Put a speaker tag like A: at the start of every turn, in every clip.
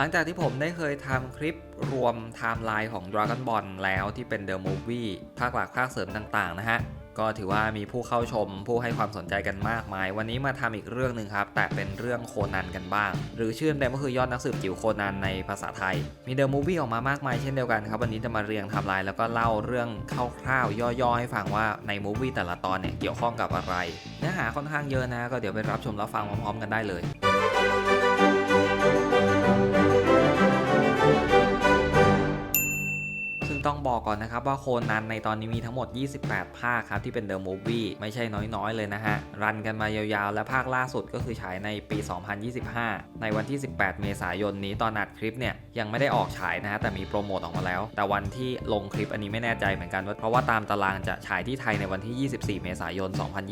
A: หลังจากที่ผมได้เคยทำคลิปรวมไทม์ไลน์ของ Dragon Ball แล้วที่เป็น The Movie ภาคหลักภาคเสริมต่างๆนะฮะ ก็ถือว่ามีผู้เข้าชมผู้ให้ความสนใจกันมากมาย วันนี้มาทำอีกเรื่องหนึ่งครับ แต่เป็นเรื่องโคนันกันบ้าง หรือชื่อเต็มก็คือยอดนักสืบจิ๋วโคนันในภาษาไทย มีเดอะมูฟวี่ออกมามากมายเช่นเดียวกันครับ วันนี้จะมาเรียงไทำลายแล้วก็เล่าเรื่องคร่าวๆย่อๆให้ฟังว่าในมูฟวี่แต่ละตอนเนี่ยเกี่ยวข้องกับอะไร เนื้อหาค่อนข้างเยอะนะ ก็เดี๋ยวไปรับชมรับฟังพร้อมๆกันได้เลย ต้องบอกก่อนนะครับว่าโคนันในตอนนี้มีทั้งหมด 28 ภาคครับที่เป็นเดอะมูฟวี่ไม่ใช่น้อยๆ เลยนะฮะ รันกันมายาวๆ และภาคล่าสุดก็คือฉายในปี 2025 ในวันที่ 18 เมษายนนี้ตอนอัดคลิปเนี่ยยังไม่ได้ออกฉายนะฮะแต่มีโปรโมทออกมาแล้ว แต่วันที่ลงคลิปอันนี้ไม่แน่ใจเหมือนกันว่าเพราะว่าตามตารางจะฉายที่ไทยในวันที่ 24 เมษายน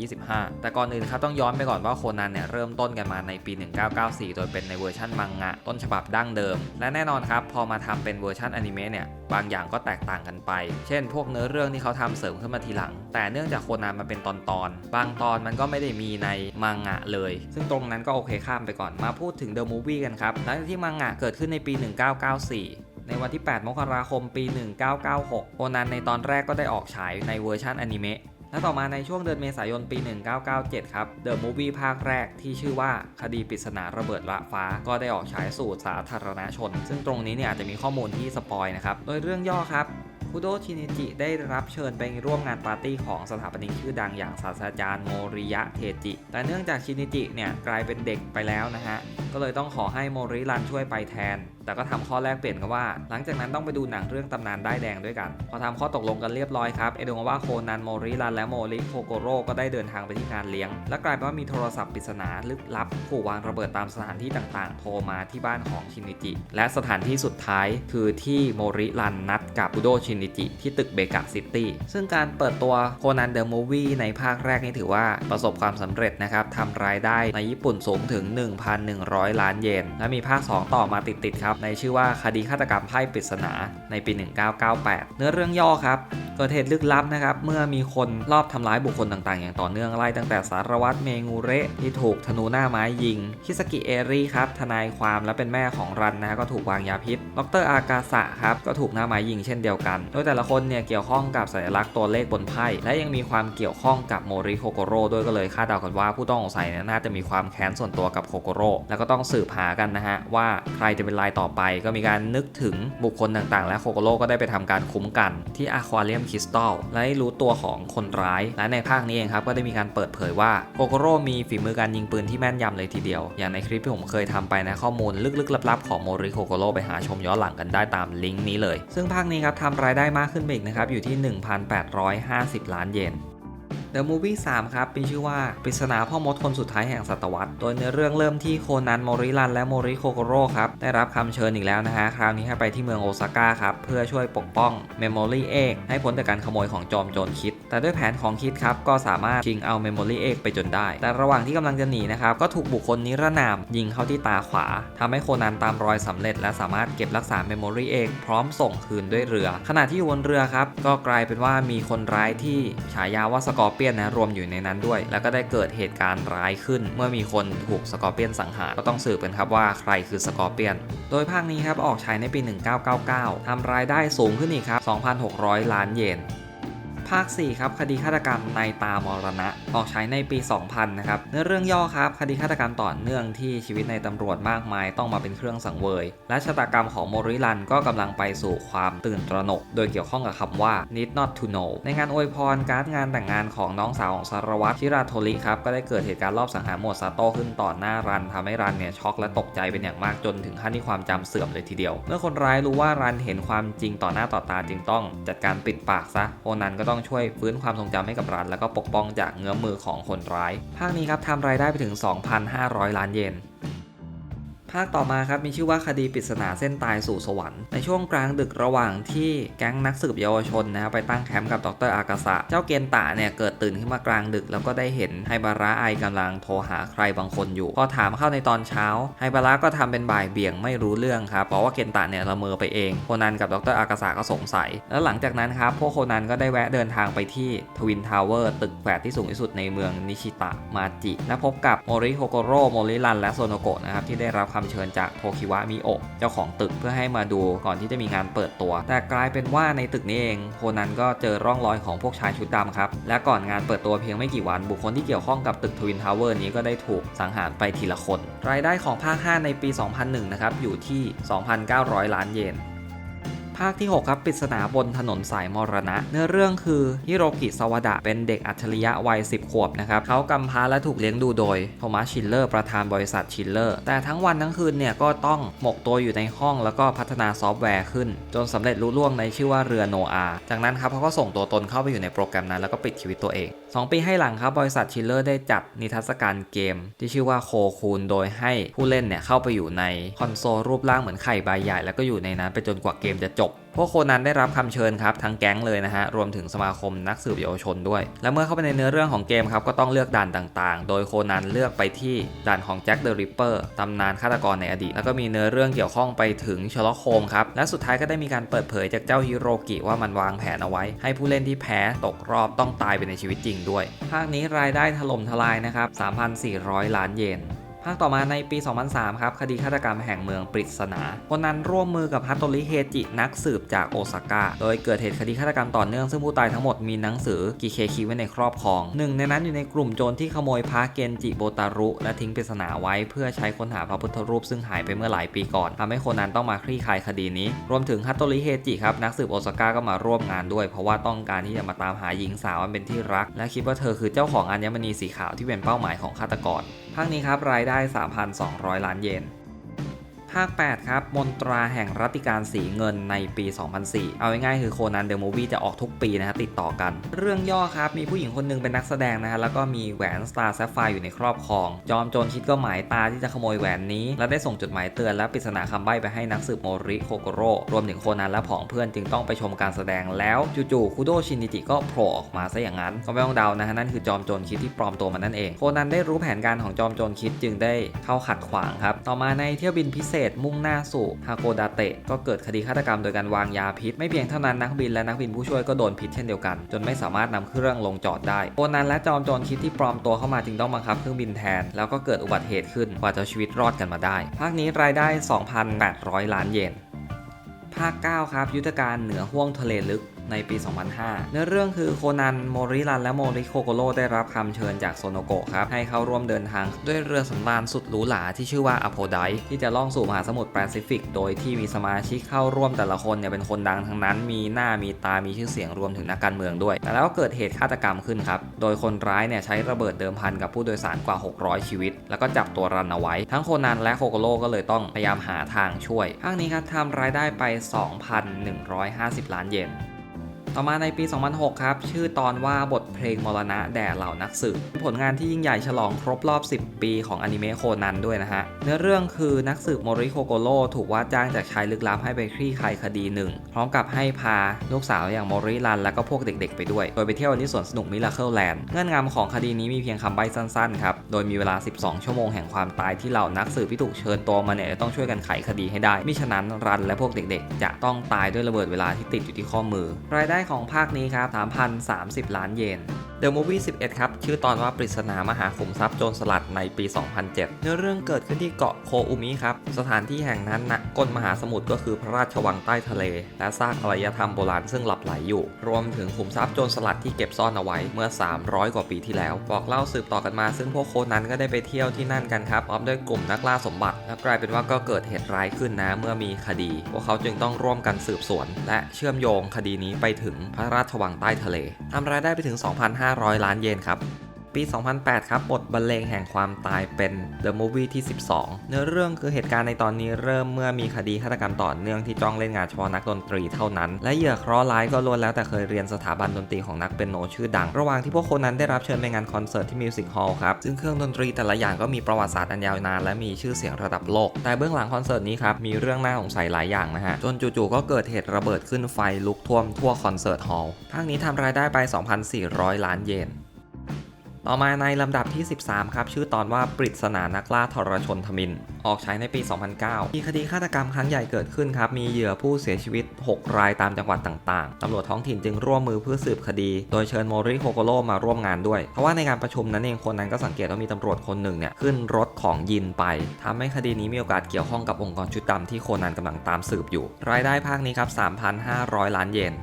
A: 2025 แต่ก่อนอื่นครับต้องย้อนไปก่อนว่าโคนันเนี่ยเริ่มต้นกันมาในปี 1994 โดยเป็นในเวอร์ชันมังงะต้นฉบับดั้งเดิม และแน่นอนครับพอมาทำเป็นเวอร์ชันอนิเมะเนี่ยบางอย่างก็แตกต่างกันไป เช่น พวกเนื้อเรื่องที่เขาทำเสริมขึ้นมาทีหลัง แต่เนื่องจากโคนันมันเป็นตอนตอนๆบางตอนมันก็ไม่ได้มีในมังงะเลย ซึ่งตรงนั้นก็โอเคข้ามไปก่อนมาพูดถึงเดอะมูฟวี่กันครับหลังจากที่มังงะเกิดขึ้นในปี 1994ในวันที่ 8 มกราคม ปี 1996 โคนันในตอนแรกก็ได้ออกฉายในเวอร์ชันอนิเมะ และต่อมาในช่วงเดือนเมษายนปี 1997 ครับ The Movie ภาคแรกที่ชื่อว่าคดีปริศนาระเบิดละฟ้า ก็ได้ออกฉายสู่สาธารณชน ซึ่งตรงนี้เนี่ยอาจจะมีข้อมูลที่สปอยนะครับ โดยเรื่องย่อครับ คุโดชินิจิ ได้รับเชิญไปร่วมงานปาร์ตี้ของสถาปนิกชื่อดังอย่างศาสตราจารย์โมริยะเทจิ แต่เนื่องจากชินิจิเนี่ยกลายเป็นเด็กไปแล้วนะฮะ ก็เลยต้องขอให้โมริรันช่วยไปแทน แต่ก็ทำข้อแลกเปลี่ยนกันว่า หลังจากนั้นต้องไปดูหนังเรื่องตำนานได้แดงด้วยกัน พอทำข้อตกลงกันเรียบร้อยครับ เอโดงว่าโคนันโมริรันและโมริโคโกโร่ก็ได้เดินทางไปที่งานเลี้ยง และกลายเป็นว่ามีโทรศัพท์ปริศนาลึกลับผูกวางระเบิดตามสถานที่ต่างๆ โทรมาที่บ้านของชินิจิ และสถานที่สุดท้ายคือที่โมริรันนัดกับอุโดชินิจิที่ตึกเบกะซิตี้ซึ่งการเปิดตัวโคนันเดอะมูฟวี่ในภาคแรกนี่ถือว่าประสบความสำเร็จนะครับทำรายได้ในญี่ปุ่นสูงถึง 1,100 ล้านเยน และมีภาค 2 ต่อมาติดๆครับ ในชื่อว่าคดีฆาตกรรมไพ่ปริศนาในปี 1998 เนื้อเรื่องย่อครับ เกิดเหตุลึกลับนะครับ เมื่อมีคนลอบทำร้ายบุคคลต่างๆ อย่างต่อเนื่องไล่ตั้งแต่สารวัตรเมงูเระที่ถูกธนูหน้าไม้ยิง คิสกิเอริครับทนายความและเป็นแม่ของรันนะก็ถูกวางยาพิษดรอากาสะครับก็ถูกหน้าไม้ยิงเช่นเดียวกัน โดยแต่ละคนเนี่ยเกี่ยวข้องกับสัญลักษณ์ตัวเลขบนไพ่และยังมีความเกี่ยวข้องกับโมริโคโกโร่ด้วยก็เลยคาดเดากันว่าผู้ต้องสงสัยน่าจะมีความแค้นส่วนตัวกับโคโกโร่แล้วก็ต้องสืบหากันนะฮะว่าใครจะเป็นรายต่อไปก็มีการนึกถึงบุคคลต่างๆ และโคโกโร่ก็ได้ไปทำการคุ้มกันที่อะควาเรียมคริสตัลและได้รู้ตัวของคนร้าย และในภาคนี้เองครับก็ได้มีการเปิดเผยว่าโคโกโร่มีฝีมือการยิงปืนที่แม่นยำเลยทีเดียว อย่างในคลิปที่ผมเคยทำไปนะข้อมูลลึกๆลับๆของโมริโคโกโร่ไปหาชมย้อนหลังกันได้ตามลิงก์นี้เลย ซึ่งภาคนี้ครับทำรายได้มากขึ้นไปอีกนะครับอยู่ที่ 1,850 ล้านเยน The Movie 3 ครับมีชื่อว่าปริศนาพ่อมดคนสุดท้ายแห่งศตวรรษ โดยเนื้อเรื่องเริ่มที่โคนันโมริรันและโมริโคโกโร่ครับ ได้รับคำเชิญอีกแล้วนะฮะ คราวนี้ให้ไปที่เมืองโอซาก้าครับ เพื่อช่วยปกป้องเมมโมรี่เอกให้พ้นจากการขโมยของจอมโจรคิด แต่ด้วยแผนของคิดครับ ก็สามารถชิงเอาเมมโมรี่เอกไปจนได้ แต่ระหว่างที่กำลังจะหนีนะครับ ก็ถูกบุคคลนิรนามยิงเข้าที่ตาขวาทำให้โคนันตามรอยสำเร็จ และสามารถเก็บรักษาเมมโมรี่เอกพร้อมส่งคืนด้วยเรือ ขณะที่อยู่บนเรือครับก็กลายเป็นว่ามีคนร้ายที่ฉายาว่าสกอร์เปียนนะรวมอยู่ในนั้นด้วย แล้วก็ได้เกิดเหตุการณ์ร้ายขึ้น เมื่อมีคนถูกสกอร์เปียนสังหารก็ต้องสืบกันครับว่าใครคือสกอร์เปียน โดยภาคนี้ครับออกฉายในปี 1999ทำรายได้สูงขึ้นอีกครับ 2,600 ล้านเยน ภาค 4 ครับ คดีฆาตกรรมในตามรณะ ออกฉายในปี 2000 นะครับเนื้อเรื่องย่อครับ คดีฆาตกรรมต่อเนื่องที่ชีวิตในตำรวจมากมายต้องมาเป็นเครื่องสังเวย และชะตากรรมของโมริรันก็กำลังไปสู่ความตื่นตระหนก โดยเกี่ยวข้องกับคำว่า need not to know ในงานอวยพรการ์ดงานแต่งงานของน้องสาวของสารวัตรชิราโทริครับก็ได้เกิดเหตุการณ์รอบสังหารหมวดซาโต้ขึ้นต่อหน้ารันทำให้รันเนี่ยช็อกและตกใจเป็นอย่างมากจนถึงขั้นที่ความจำเสื่อมเลยทีเดียว เมื่อคนร้ายรู้ว่ารันเห็นความจริงต่อหน้าต่อตาจึงต้องจัดการปิดปากซะโอนันก็ต้ององช่วยฟื้นความทรงจำให้กับรันแล้วก็ปกป้องจากเงื้อมมือของคนร้าย ภาคนี้ครับทำรายได้ไปถึง 2,500 ล้านเยน ภาคต่อมาครับมีชื่อว่าคดีปริศนาเส้นตายสู่สวรรค์ในช่วงกลางดึกระหว่างที่แก๊งนักสืบเยาวชนนะครับไปตั้งแคมป์กับดรอากาสะเจ้าเกนตะเนี่ยเกิดตื่นขึ้นมากลางดึก แล้วก็ได้เห็นไฮบาระไอกำลังโทรหาใครบางคนอยู่ พอถามเข้าในตอนเช้าไฮบาระก็ทำเป็นบ่ายเบี่ยงไม่รู้เรื่องครับเพราะว่าเกนตะเนี่ยละเมอไปเองโคนันกับดรอากาสะก็สงสัย แล้วหลังจากนั้นครับพวกโคนันก็ได้แวะเดินทางไปที่ทวินทาวเวอร์ตึกแฝดที่สูงที่สุดในเมืองนิชิตะมาจิและพบกับโมริโฮโกโร่โมริรันและโซโนโกะนะครับที่ได้รับคำเชิญจากโทคิวะมิโอะเจ้าของตึกเพื่อให้มาดูก่อนที่จะมีงานเปิดตัว แต่กลายเป็นว่าในตึกนี้เองโคนันก็เจอร่องรอยของพวกชายชุดดำครับและก่อนงานเปิดตัวเพียงไม่กี่วัน บุคคลที่เกี่ยวข้องกับตึกทวินทาวเวอร์นี้ก็ได้ถูกสังหารไปทีละคน รายได้ของภาค 5 ในปี 2001 นะครับอยู่ที่ 2,900 ล้านเยน ภาคที่ 6 ครับปริศนาบนถนนสายมรณะ เนื้อเรื่องคือฮิโรกิสวดะเป็นเด็กอัจฉริยะวัย 10 ขวบนะครับเขากำพร้าและถูกเลี้ยงดูโดยโทมัสชิลเลอร์ประธานบริษัทชิลเลอร์ แต่ทั้งวันทั้งคืนเนี่ยก็ต้องหมกตัวอยู่ในห้องแล้วก็พัฒนาซอฟต์แวร์ขึ้น จนสำเร็จลุล่วงในชื่อว่าเรือโนอาจากนั้นครับเขาก็ส่งตัวตนเข้าไปอยู่ในโปรแกรมนั้นแล้วก็ปิดชีวิตตัวเอง2 ปีให้หลังครับบริษัทชิลเลอร์ได้จัดนิทรรศการเกม ที่ชื่อว่าโคคูนโดยให้ผู้เล่นเนี่ยเข้าไปอยู่ในคอนโซลรูปร่างเหมือนไข่ใบใหญ่แล้วก็อยู่ในนั้นไปจนกว่าเกมจะจบ พวกโคนันได้รับคำเชิญครับทั้งแก๊งเลยนะฮะรวมถึงสมาคมนักสืบเยาวชนด้วย และเมื่อเข้าไปในเนื้อเรื่องของเกมครับก็ต้องเลือกด่านต่างๆ โดยโคนันเลือกไปที่ด่านของแจ็คเดอะริปเปอร์ตำนานฆาตกรในอดีต แล้วก็มีเนื้อเรื่องเกี่ยวข้องไปถึงชลโคมครับและสุดท้ายก็ได้มีการเปิดเผยจากเจ้าฮิโรกิว่ามันวางแผนเอาไว้ ให้ผู้เล่นที่แพ้ตกรอบต้องตายไปในชีวิตจริงด้วยภาคนี้รายได้ถล่มทลายนะครับ3,400 ล้านเยน ภาคต่อมาในปี 2003 ครับ คดีฆาตกรรมแห่งเมืองปริศนา คนนั้นร่วมมือกับฮัตโตริเฮจินักสืบจากโอซาก้า โดยเกิดเหตุคดีฆาตกรรมต่อเนื่องซึ่งผู้ตายทั้งหมดมีหนังสือกิเคคิไว้ในครอบครอง หนึ่งในนั้นอยู่ในกลุ่มโจรที่ขโมยพระเกนจิโบตารุ และทิ้งปริศนาไว้เพื่อใช้ค้นหาพระพุทธรูปซึ่งหายไปเมื่อหลายปีก่อนทำให้คนนั้นต้องมาคลี่คลายคดีนี้ รวมถึงฮัตโตริเฮจิครับนักสืบโอซาก้าก็มาร่วมงานด้วย เพราะว่าต้องการที่จะมาตามหาหญิงสาวอันเป็นที่รัก และคิดว่าเธอคือเจ้าของอัญมณีสีขาวที่เป็นเป้าหมายของฆาตกร ภาคนี้ครับรายได้ 3,200 ล้านเยนาค 8 ครับ มนตราแห่งรัติการสีเงินในปี 2004 เอาง่ายๆคือโคนันเดอะมูวี่จะออกทุกปีนะฮะติดต่อกัน เรื่องย่อครับ มีผู้หญิงคนหนึงเป็นนักแสดงนะฮะ แล้วก็มีแหวนสตาร์แซฟไฟอยู่ในครอบครอง จอมโจรคิดก็หมายตาที่จะขโมยแหวนนี้ และได้ส่งจดหมายเตือนและปริศนาคำใบ้ไปให้นักสืบโมริโคโกโร่รวมถึงโคนันและผองเพื่อนจึงต้องไปชมการแสดงแล้วจู่ๆคุโดชินิจิก็โผล่ออกมาซะอย่างนั้นก็ไม่ต้องเดานะฮะนั่นคือจอมโจรคิดที่ปลอมตัวมันนั่นเองโคนันได้รู้แผนการของจอมโจรคิดจึงได้เข้าขัดขวางครับต่อมาในเที่ยวบินพิเศษมุ่งหน้าสู่ฮาโกดาเตะก็เกิดคดีฆาตกรรมโดยการวางยาพิษ ไม่เพียงเท่านั้นนักบินและนักบินผู้ช่วยก็โดนพิษเช่นเดียวกัน จนไม่สามารถนำเครื่องลงจอดได้โคนันและจอมโจรคิดที่ปลอมตัวเข้ามาจึงต้องบังคับเครื่องบินแทน แล้วก็เกิดอุบัติเหตุขึ้นกว่าจะชีวิตรอดกันมาได้ ภาคนี้รายได้ 2,800 ล้านเยนภาค 9 ครับ ยุทธการเหนือห้วงทะเลลึก ในปี 2005 เนื้อเรื่องคือโคนัน โมริรัน และโมริโคโกโร่ได้รับคำเชิญจากโซโนโกะครับ ให้เข้าร่วมเดินทางด้วยเรือสำราญสุดหรูหราที่ชื่อว่าอโพไดที่จะล่องสู่มหาสมุทรแปซิฟิก โดยที่มีสมาชิกเข้าร่วมแต่ละคนเนี่ยเป็นคนดังทั้งนั้น มีหน้ามีตามีชื่อเสียงรวมถึงนักการเมืองด้วย แต่แล้วก็เกิดเหตุฆาตกรรมขึ้นครับ โดยคนร้ายเนี่ยใช้ระเบิดเดิมพันกับผู้โดยสารกว่า 600 ชีวิต แล้วก็จับตัวรันเอาไว้ ทั้งโคนันและโคโกโร่ก็เลยต้องพยายามหาทางช่วยภาคนี้ครับทำรายได้ไป 2,150 ล้านเยน ต่อมาในปี 2006 ครับ ชื่อตอนว่าบทเพลงมรณะแด่เหล่านักสืบผลงานที่ยิ่งใหญ่ฉลองครบรอบ 10 ปีของอนิเมะโคนันด้วยนะฮะ เนื้อเรื่องคือนักสืบโมริโคโกโร่ถูกว่าจ้างจากชายลึกลับให้ไปคลี่คลายคดีหนึ่ง พร้อมกับให้พาลูกสาวอย่างโมริรัน และก็พวกเด็กๆ ไปด้วย โดยไปเที่ยวที่สวนสนุกมิราเคิลแลนด์เงื่อนงำของคดีนี้มีเพียงคำใบ้สั้นๆครับ โดยมีเวลา 12 ชั่วโมงแห่งความตายที่เหล่านักสืบที่ถูกเชิญตัวมาเนี่ยต้องช่วยกันไขคดีให้ได้มิฉะนั้นรันและพวกเด็ก ๆ จะต้องตายด้วยระเบิดเวลาที่ติดอยู่ที่ข้อมือ รายได้ของภาคนี้ครับ3,030 ล้านเยน The Movie 11 ครับ ชื่อตอนว่าปริศนามหาขุมทรัพย์โจรสลัดในปี 2007 เนื้อเรื่องเกิดขึ้นที่เกาะโคอุมิครับ สถานที่แห่งนั้นนะก้นมหาสมุทรก็คือพระราชวังใต้ทะเล และซากอารยธรรมโบราณซึ่งหลับไหลอยู่ รวมถึงขุมทรัพย์โจรสลัดที่เก็บซ่อนเอาไว้เมื่อ 300 กว่าปีที่แล้ว บอกเล่าสืบต่อกันมา ซึ่งพวกโคนั้นก็ได้ไปเที่ยวที่นั่นกันครับพร้อมด้วยกลุ่มนักล่าสมบัติ และกลายเป็นว่าก็เกิดเหตุร้ายขึ้นนะเมื่อมีคดี พวกเขาจึงต้องร่วมกันสืบสวน และเชื่อมโยงคดีนี้ไปถึงพระราชวังใต้ทะเลทำรายได้ไปถึง 2,500ล้านเยนครับ ปี 2008 ครับ บทบรรเลงแห่งความตายเป็น The Movie ที่ 12 เนื้อเรื่องคือเหตุการณ์ในตอนนี้เริ่มเมื่อมีคดีฆาตกรรมต่อเนื่องที่จ้องเล่นงานเฉพาะนักดนตรีเท่านั้น และเหยื่อเคราะห์ร้ายก็ล้วนแล้วแต่เคยเรียนสถาบันดนตรีของนักเปียโนชื่อดัง ระหว่างที่พวกคนนั้นได้รับเชิญไปงานคอนเสิร์ตที่มิวสิกฮอลล์ครับ ซึ่งเครื่องดนตรีแต่ละอย่างก็มีประวัติศาสตร์อันยาวนาน และมีชื่อเสียงระดับโลก แต่เบื้องหลังคอนเสิร์ตนี้ครับ มีเรื่องน่าสงสัยหลายอย่างนะฮะ จนจู่ๆ ก็เกิดเหตุระเบิดขึ้นไฟลุกท่วมทั่วคอนเสิร์ตฮอลล์ภาคนี้ทำรายได้ไป 2,400 ล้านเยน ต่อมาในลำดับที่ 13 ครับ ชื่อตอนว่าปริศนานักล่าทรชนทมิน ออกฉายในปี 2009 มีคดีฆาตกรรมครั้งใหญ่เกิดขึ้นครับ มีเหยื่อผู้เสียชีวิต 6 รายตามจังหวัดต่างๆ ตำรวจท้องถิ่นจึงร่วมมือเพื่อสืบคดี โดยเชิญโมริโฮโกโรมาร่วมงานด้วย เพราะว่าในการประชุมนั้นเองคนนั้นก็สังเกตว่ามีตำรวจคนหนึ่งเนี่ยขึ้นรถของยินไปทำให้คดีนี้มีโอกาสเกี่ยวข้องกับองค์กรชุดดำที่โคนันกำลังตามสืบอยู่ รายได้ภาคนี้ครับ 3,500 ล้านเยน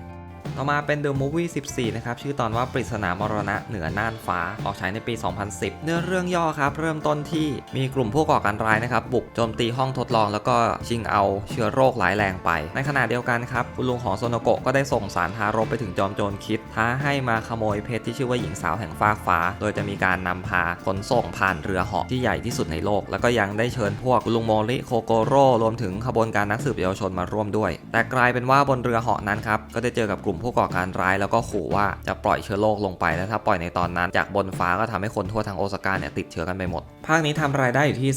A: ต่อมาเป็น The Movie 14 นะครับ ชื่อตอนว่าปริศนามรณะเหนือน่านฟ้า ออกฉายในปี 2010 เนื้อเรื่องย่อครับ เริ่มต้นที่มีกลุ่มผู้ก่อการร้ายนะครับ บุกโจมตีห้องทดลอง แล้วก็ชิงเอาเชื้อโรคร้ายแรงไป ในขณะเดียวกันครับคุณลุงของโซโนโกะก็ได้ส่งสารทารบไปถึงจอมโจรคิด ท้าให้มาขโมยเพชรที่ชื่อว่าหญิงสาวแห่งฟ้าฟ้า โดยจะมีการนำพาขนส่งผ่านเรือเหาะที่ใหญ่ที่สุดในโลก แล้วก็ยังได้เชิญพวกลุงโมริโคโกโร่รวมถึงขบวนการนักสืบเยาวชนมาร่วมด้วย แต่กลายเป็นว่าบนเรือเหาะนั้นครับก็ได้เจอกับกลุ่มผู้ก่อการร้ายแล้วก็ขู่ว่าจะปล่อยเชื้อโรคลงไปและถ้าปล่อยในตอนนั้น จากบนฟ้าก็ทำให้คนทั่วทางโอซาก้าเนี่ยติดเชื้อกันไปหมด ภาคนี้ทำรายได้อยู่ที่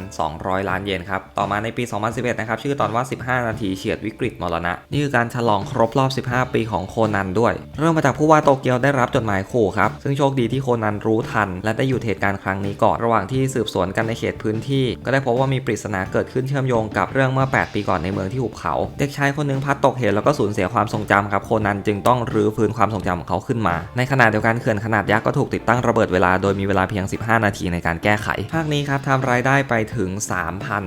A: 3,200 ล้านเยนครับ ต่อมาในปี 2011 นะครับ ชื่อตอนว่า 15 นาทีเฉียดวิกฤตมรณะ นี่คือการฉลองครบรอบ 15 ปีของโคนันด้วย เริ่มมาจากผู้ว่าโตเกียวได้รับจดหมายขู่ครับ ซึ่งโชคดีที่โคนันรู้ทัน และได้อยู่เหตุการณ์ครั้งนี้ก่อนระหว่างที่สืบสวนกันในเขตพื้นที่ ก็ได้พบว่ามีปริศนาเกิดขึ้นเชื่อมโยงกับเรื่องเมื่อ 8 ปีก่อนในเมืองที่หุบเขา เด็กชายคนนึงพัดตกเหวแล้วก็สูญเสียความทรงจำครับโคนันจึงต้องรื้อฟื้นความทรงจำของเขาขึ้นมา ในขณะเดียวกันเขื่อนขนาดยักษ์ก็ถูกติดตั้งระเบิดเวลาโดยมีเวลาเพียง 15 นาทีในการแก้ไข ภาคนี้ครับทำรายได้ไปถึง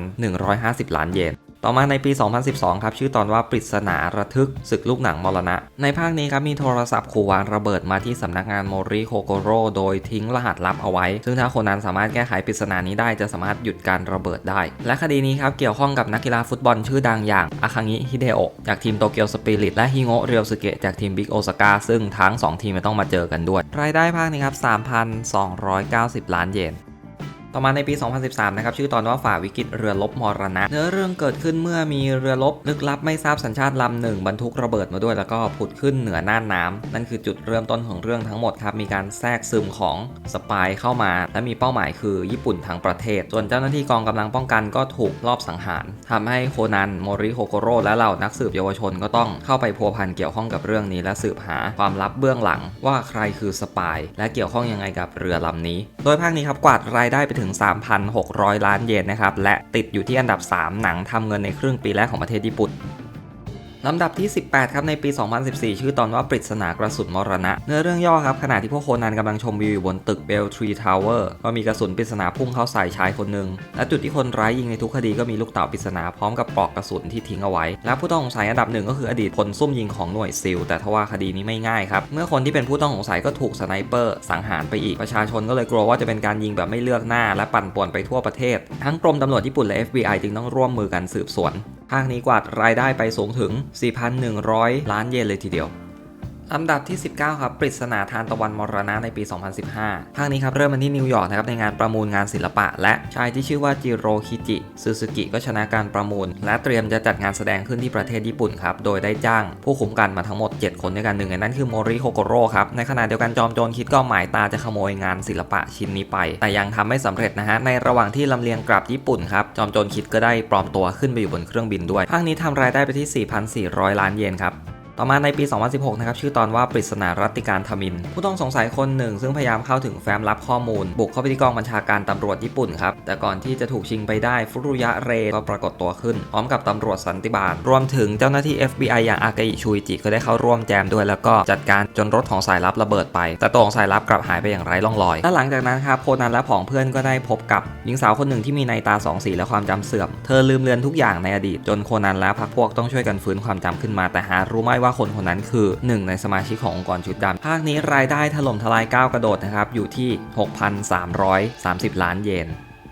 A: 3,150 ล้านเยน ต่อมาในปี 2012 ครับ ชื่อตอนว่าปริศนาระทึกศึกลูกหนังมรณะ ในภาคนี้ครับมีโทรศัพท์ขู่วางระเบิดมาที่สำนักงานโมริโคโกโรโดยทิ้งรหัสลับเอาไว้ ซึ่งถ้าคนนั้นสามารถแก้ไขปริศนานี้ได้จะสามารถหยุดการระเบิดได้ และคดีนี้ครับเกี่ยวข้องกับนักกีฬาฟุตบอลชื่อดังอย่างอาคังิฮิเดโอะจากทีมโตเกียวสปิริตและฮิโงะเรียวสึเกะจากทีมบิ๊กโอซาก้าซึ่งทั้งสองทีมไม่ต้องมาเจอกันด้วย รายได้ภาคนี้ครับ3,290 ล้านเยน ต่อมาในปี 2013 นะครับชื่อตอนว่าฝ่าวิกฤตเรือรบมรณะ เนื้อเรื่องเกิดขึ้นเมื่อมีเรือรบลึกลับไม่ทราบสัญชาติลำหนึ่งบรรทุกระเบิดมาด้วยแล้วก็ผุดขึ้นเหนือน่านน้ำนั่นคือจุดเริ่มต้นของเรื่องทั้งหมดครับมีการแทรกซึมของสปายเข้ามา และมีเป้าหมายคือญี่ปุ่นทั้งประเทศ ส่วนเจ้าหน้าที่กองกำลังป้องกันก็ถูกลอบสังหารทำให้โคนันโมริโฮโกโร่และเหล่านักสืบเยาวชนก็ต้องเข้าไปพัวพันเกี่ยวข้องกับเรื่องนี้ และสืบหาความลับเบื้องหลังว่าใครคือสปาย และเกี่ยวข้องยังไงกับเรือลำนี้ โดยภาคนี้ครับกวาดรายได้ไปถึง 3,600 ล้านเยนนะครับ และติดอยู่ที่อันดับ 3 หนังทำเงินในครึ่งปีแรกของประเทศญี่ปุ่น ลำดับที่ 18 ครับ ในปี 2014 ชื่อตอนว่าปริศนากระสุนมรณะ เนื้อเรื่องย่อครับ ขณะที่พวกโคนันกำลังชมวิวอยู่บนตึกเบลทรีทาวเวอร์ก็มีกระสุนปริศนาพุ่งเข้าใส่ชายคนหนึ่ง และจุดที่คนร้ายยิงในทุกคดีก็มีลูกเต่าปริศนาพร้อมกับปลอกกระสุนที่ทิ้งเอาไว้ และผู้ต้องสงสัยอันดับหนึ่งก็คืออดีตพลซุ่มยิงของหน่วยซิลแต่ทว่าคดีนี้ไม่ง่ายครับ เมื่อคนที่เป็นผู้ต้องสงสัยก็ถูกสไนเปอร์สังหารไปอีก ประชาชนก็เลยกลัวว่าจะเป็นการยิงแบบไม่เลือกหน้า และปั่นป่วนไปทั่วประเทศ ทั้งกรมตำรวจญี่ปุ่นและ FBI จึงต้องร่วมมือกันสืบสวน ภางนี้กวาดรายได้ไปสูงถึง 4,100 ล้านเยนเลยทีเดียว ลำดับที่ 19 ครับ ปริศนาทานตะวันมรณะในปี 2015 ภาคนี้ครับ เริ่มมาที่นิวยอร์กนะครับ ในงานประมูลงานศิลปะ และชายที่ชื่อว่าจิโรคิจิซูซูกิก็ชนะการประมูล และเตรียมจะจัดงานแสดงขึ้นที่ประเทศญี่ปุ่นครับ โดยได้จ้างผู้คุมกันมาทั้งหมด 7 คนด้วยกันหนึ่งในนั้นคือโมริโฮโกโร่ครับ ในขณะเดียวกันจอมโจรคิดก็หมายตาจะขโมยงานศิลปะชิ้นนี้ไป แต่ยังทำไม่สำเร็จนะฮะ ในระหว่างที่ลำเลียงกลับญี่ปุ่นครับ จอมโจรคิดก็ได้ปลอมตัวขึ้นไปอยู่บนเครื่องบินด้วย ภาคนี้ทำรายได้ไปที่ 4,400 ล้านเยนครับ ต่อมาในปี 2016 นะครับชื่อตอนว่าปริศนารัติการทมิน ผู้ต้องสงสัยคนหนึ่ง ซึ่งพยายามเข้าถึงแฟ้มลับข้อมูล บุกเข้าไปที่กองบัญชาการตำรวจญี่ปุ่นครับ แต่ก่อนที่จะถูกชิงไปได้ฟุรุยะเรก็ปรากฏตัวขึ้น พร้อมกับตำรวจสันติบาล รวมถึงเจ้าหน้าที่ FBI อย่างอากาอิชูอิจิก็ได้เข้าร่วมแจมด้วยแล้วก็จัดการจนรถของสายลับระเบิดไป แต่ตัวของสายลับกลับหายไปอย่างไร้ร่องรอยและหลังจากนั้นครับโคนันและผองเพื่อนก็ได้พบกับหญิงสาวคนหนึ่งที่มีในตาสองสีและความจำเสื่อม เธอลืมเลือนทุกอย่างในอดีตจนโคนันและพรรคพวกต้องช่วยกันฟื้นความจำขึ้นมาแต่หารู้ไม่ว่าาคนคนนั้นคือหนึ่งในสมาชิกขององค์กรชุดดำภาคนี้รายได้ถล่มทลายก้าวกระโดดนะครับอยู่ที่ 6,330 ล้านเยน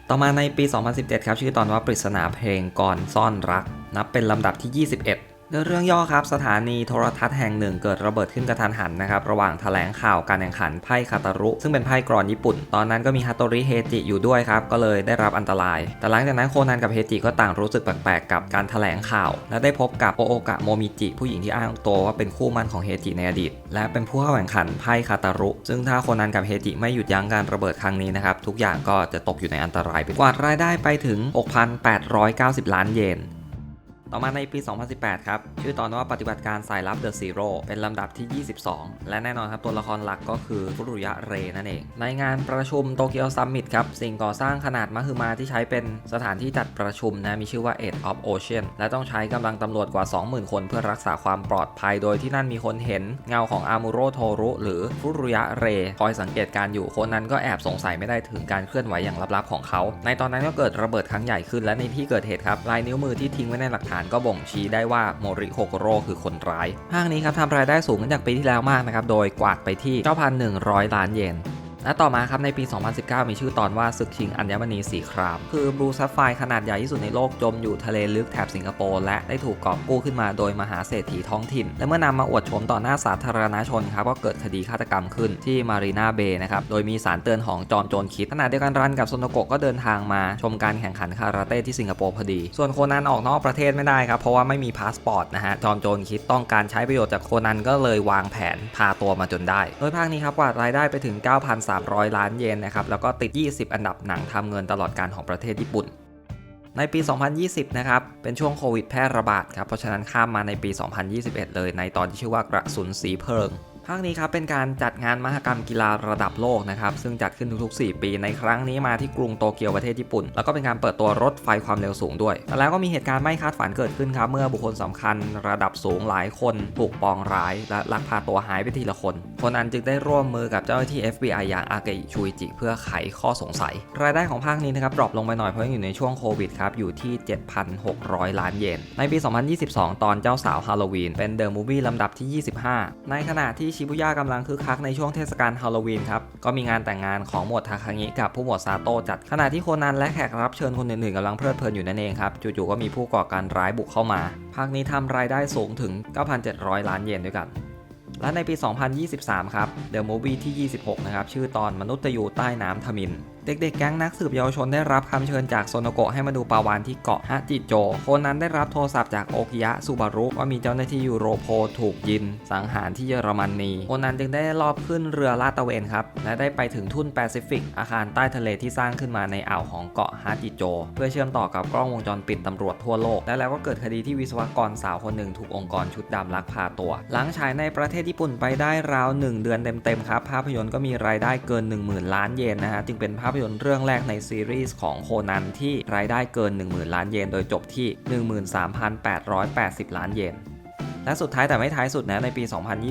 A: ต่อมาในปี 2017 ครับชื่อตอนว่าปริศนาเพลงก่อนซ่อนรัก นับเป็นลำดับที่ 21 เนื้อเรื่องย่อครับสถานีโทรทัศน์แห่งหนึ่งเกิดระเบิดขึ้นกระทันหันนะครับระหว่างแถลงข่าวการแข่งขันไพ่คาตารุ ซึ่งเป็นไพ่กรอนญี่ปุ่น ตอนนั้นก็มีฮัตโตริเฮจิอยู่ด้วยครับก็เลยได้รับอันตราย แต่หลังจากนั้นโคนันกับเฮจิก็ต่างรู้สึกแปลกๆกับการแถลงข่าว และได้พบกับโอโอกะโมมิจิผู้หญิงที่อ้างตัวว่าเป็นคู่มั่นของเฮจิในอดีต และเป็นผู้เข้าแข่งขันไพ่คาตารุ ซึ่งถ้าโคนันกับเฮจิไม่หยุดยั้งการระเบิดครั้งนี้นะครับทุกอย่างก็จะตกอยู่ในอันตรายไปกวาดรายได้ไปถึง 6,890 ล้านเยน ต่อมาในปี 2018 ครับ ชื่อตอนว่าปฏิบัติการสายลับ The Zero เป็นลำดับที่ 22 และแน่นอนครับ ตัวละครหลักก็คือฟุรุยะเรนั่นเอง ในงานประชุมโตเกียวซัมมิตครับ สิ่งก่อสร้างขนาดมหึมาที่ใช้เป็นสถานที่จัดประชุมนะ มีชื่อว่า Edge of Ocean และต้องใช้กำลังตำรวจกว่า 20,000 คนเพื่อรักษาความปลอดภัย โดยที่นั่นมีคนเห็นเงาของอามูโรโทรุหรือฟุรุยะเรคอยสังเกตการอยู่คนนั้นก็แอบสงสัยไม่ได้ถึงการเคลื่อนไหวอย่างลับๆของเขา ในตอนนั้นก็เกิดระเบิดครั้งใหญ่ขึ้นและในที่เกิดเหตุครับลายนิ้วมือที่ทิ้งไว้ในหลักฐานก็บ่งชี้ได้ว่าโมริโฮโกโรคือคนร้าย ห้างนี้ครับทำรายได้สูงขึ้นจากปีที่แล้วมากนะครับ โดยกวาดไปที่ 9,100 ล้านเยน และต่อมาครับในปี 2019 มีชื่อตอนว่าศึกชิงอัญมณีสีคราม คือบลูซัฟไฟขนาดใหญ่ที่สุดในโลกจมอยู่ทะเลลึกแถบสิงคโปร์และได้ถูกกอบกู้ขึ้นมาโดยมหาเศรษฐีท้องถิ่น และเมื่อนำมาอวดโฉมต่อหน้าสาธารณชนครับก็เกิดคดีฆาตกรรมขึ้นที่มารีนาเบย์นะครับโดยมีสารเตือนของจอมโจรคิดขณะเดียวกันรันกับโซโนโกะก็เดินทางมาชมการแข่งขันคาราเต้ที่สิงคโปร์พอดี ส่วนโคนันออกนอกประเทศไม่ได้ครับเพราะว่าไม่มีพาสปอร์ตนะฮะจอมโจรคิดต้องการใช้ประโยชน์จากโคนันก็เลยวางแผนพาตัวมาจนได้ โดยภาคนี้ครับกวาดรายได้ไปถึง 9,300ล้านเยนนะครับแล้วก็ติด 20 อันดับหนังทำเงินตลอดการของประเทศญี่ปุ่น ในปี 2020 นะครับ เป็นช่วงโควิดแพร่ระบาดครับ เพราะฉะนั้นข้ามมาในปี 2021 เลยในตอนที่ชื่อว่ากระสุนสีเพลิง ภาคนี้ครับเป็นการจัดงานมหกรรมกีฬาระดับโลกนะครับซึ่งจัดขึ้นทุกๆ 4 ปีในครั้งนี้มาที่กรุงโตเกียวประเทศญี่ปุ่น แล้วก็เป็นการเปิดตัวรถไฟความเร็วสูงด้วยแแล้วก็มีเหตุการณ์ไม่คาดฝันเกิดขึ้นครับเมื่อบุคคลสำคัญระดับสูงหลายคนถูกปองร้าย และลักพาตัวหายไปทีละคน คนนั้นจึงได้ร่วมมือกับเจ้าหน้าที่ FBI อย่างอาเกอิชูอิจิ เพื่อไขข้อสงสัย รายได้ของภาคนี้นะครับดรอปลงไปหน่อยเพราะอยู่ในช่วงโควิดครับอยู่ที่ 7,600 ล้านเยนในปี 2022 ตอนเจ้าสาวฮาโลวีนเป็นเดอะมูฟวี่ลำดับที่ 25 ในขณะที่ชิบุย่ากำลังคึกคักในช่วงเทศกาลฮาโลวีนครับ ก็มีงานแต่งงานของหมวดทาคางิกับผู้หมวดซาโตะจัดขณะที่โคนันและแขกรับเชิญคนอื่นๆกำลังเพลิดเพลินอยู่นั่นเองครับ จู่ๆก็มีผู้ก่อการร้ายบุกเข้ามา ภาคนี้ทำรายได้สูงถึง 9,700 ล้านเยนด้วยกัน และในปี 2023 ครับ The Movie ที่ 26 นะครับ ชื่อตอนมนุษย์ตะยูใต้น้ำทมิน เด็กๆ แก๊งนักสืบเยาวชนได้รับคำเชิญจากโซโนโกะให้มาดูปาวานที่เกาะฮะจิโจโคนนั้นได้รับโทรศัพท์จากโอกิยะซูบารุว่ามีเจ้าหน้าที่ยูโรโพถูกยิงสังหารที่เยอรมนนีโคนนั้นจึงได้รอบขึ้นเรือลาดตระเวนครับ และได้ไปถึงทุ่นแปซิฟิก อาคารใต้ทะเลที่สร้างขึ้นมาในอ่าวของเกาะฮาจิโจ เพื่อเชื่อมต่อกับกล้องวงจรปิดตำรวจทั่วโลก และแล้วก็เกิดคดีที่วิศวกรสาวคนหนึ่งถูกองค์กรชุดดำลักพาตัว หลังฉายในประเทศญี่ปุ่นไปได้ราว 1 เดือนเต็มๆครับภาพยนตร์ก็มีรายได้เกิน 10,000 ล้านเยนนะฮะจึงเป็นภาพยนตร์เรื่องแรกในซีรีส์ของโคนันที่รายได้เกิน 10,000 ล้านเยน โดยจบที่ 13,880 ล้านเยน และสุดท้ายแต่ไม่ท้ายสุดนะในปี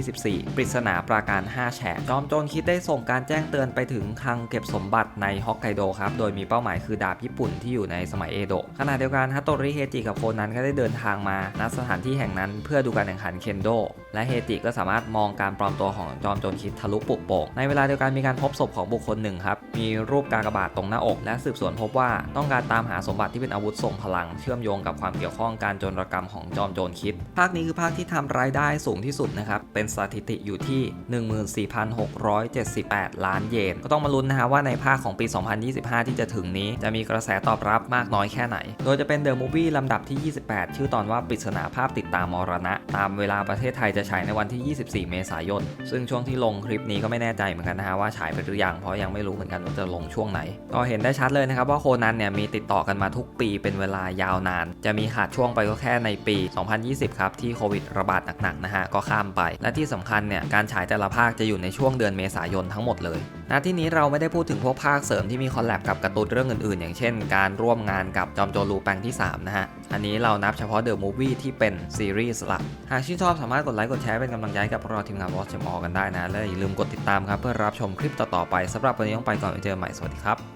A: 2024 ปริศนาปราการ 5 แฉกจอมโจรคิดได้ส่งการแจ้งเตือนไปถึงคลังเก็บสมบัติในฮอกไกโดครับ โดยมีเป้าหมายคือดาบญี่ปุ่นที่อยู่ในสมัยเอโดะขณะเดียวกันฮัตโตริเฮจิกับโคนันก็ได้เดินทางมาณสถานที่แห่งนั้นเพื่อดูการแข่งขันเคนโดและเฮจิก็สามารถมองการปลอมตัวของจอมโจรคิดทะลุปุกโป่งในเวลาเดียวกันมีการพบศพของบุคคลหนึ่งครับมีรูปกากบาทตรงหน้าอก และสืบสวนพบว่าต้องการตามหาสมบัติที่เป็นอาวุธทรงพลังเชื่อมโยงกับความเกี่ยวข้องการโจรกรรมของจอมโจรคิด ภาคนี้คือภาคที่ทำรายได้สูงที่สุดนะครับ เป็นสถิติอยู่ที่ 14,678 ล้านเยน ก็ต้องมาลุ้นนะฮะว่าในภาคของปี 2025 ที่จะถึงนี้ จะมีกระแสตอบรับมากน้อยแค่ไหน โดยจะเป็นเดอะมูฟวี่ลำดับที่ 28 ชื่อตอนว่าปริศนาภาพติดตามมรณะ ตามเวลาประเทศไทยจะฉายในวันที่ 24 เมษายน ซึ่งช่วงที่ลงคลิปนี้ก็ไม่แน่ใจเหมือนกันนะฮะว่าฉายไปหรือยังเพราะยังไม่รู้เหมือนกันว่าจะลงช่วงไหน ก็เห็นได้ชัดเลยนะครับว่าโคนันเนี่ยมีติดต่อกันมาทุกปีเป็นเวลายาวนาน จะมีขาดช่วงไปก็แค่ในปี 2020 ครับที่โควิดระบาดหนักๆนะฮะก็ข้ามไป และที่สำคัญเนี่ยการฉายแต่ละภาคจะอยู่ในช่วงเดือนเมษายนทั้งหมดเลยณที่นี้เราไม่ได้พูดถึงพวกภาคเสริมที่มีคอลแลบกับการ์ตูนเรื่องอื่นๆ อย่างเช่น การร่วมงานกับจอมโจรลูแปงที่ 3 นะฮะ อันนี้เรานับเฉพาะเดอะมูฟวี่ที่เป็นซีรีส์หลัก หากชื่นชอบสามารถกดไลค์กดแชร์เป็นกำลังใจกับพวกเราทีมงานวอชเชมอกันได้นะ และอย่าลืมกดติดตามครับเพื่อรับชมคลิปต่อๆไปสำหรับวันนี้ต้องไปก่อนไว้เจอกันใหม่สวัสดีครับ